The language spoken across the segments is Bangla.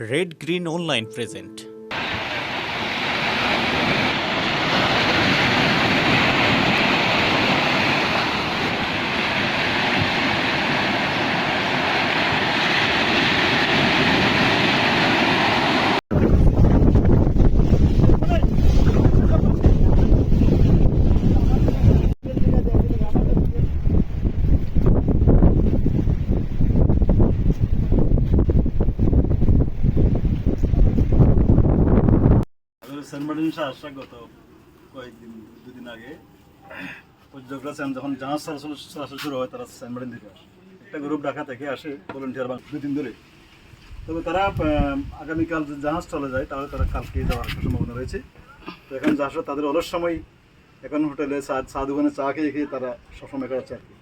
রেড গ্রিন অনলাইন প্রেজেন্ট কয়েকদিন, দুদিন আগে। পর্যটকরা যখন জাহাজ হয়, তারা থেকে একটা গ্রুপ থেকে আসে বা ধরে। তবে তারা আগামীকাল যদি জাহাজ চলে যায়, তাহলে তারা কালকে যাওয়ার সম্ভাবনা রয়েছে। তো এখন জাহাজ তাদের অলস সময়। এখন হোটেলে চা চা দোকানে চা খেয়ে খেয়ে তারা সবসময় কাটাচ্ছে আর কি।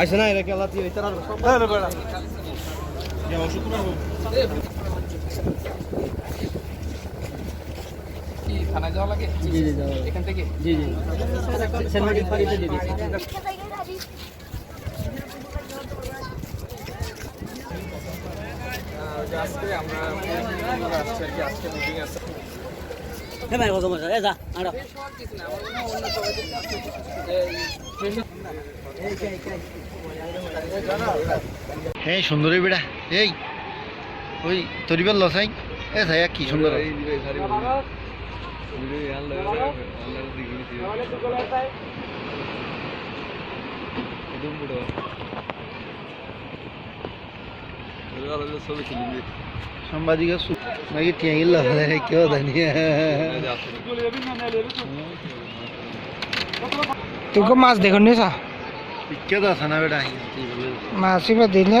আইসে না এরা গেলা দিয়ে তারা সব কি থানায় যাওয়া লাগে। এখান থেকে জি জি। আজকে আমরা আজকে মিটিং আছে এই- এই সুন্দরী বেড়া এই ওই তরিবার লসাই এ ছায়া কি সুন্দর संभाजी का सूप मैं त्यहीँ लगा है क्यों धनिया मास देखो छ सा क्या बेटा मासी पर दिले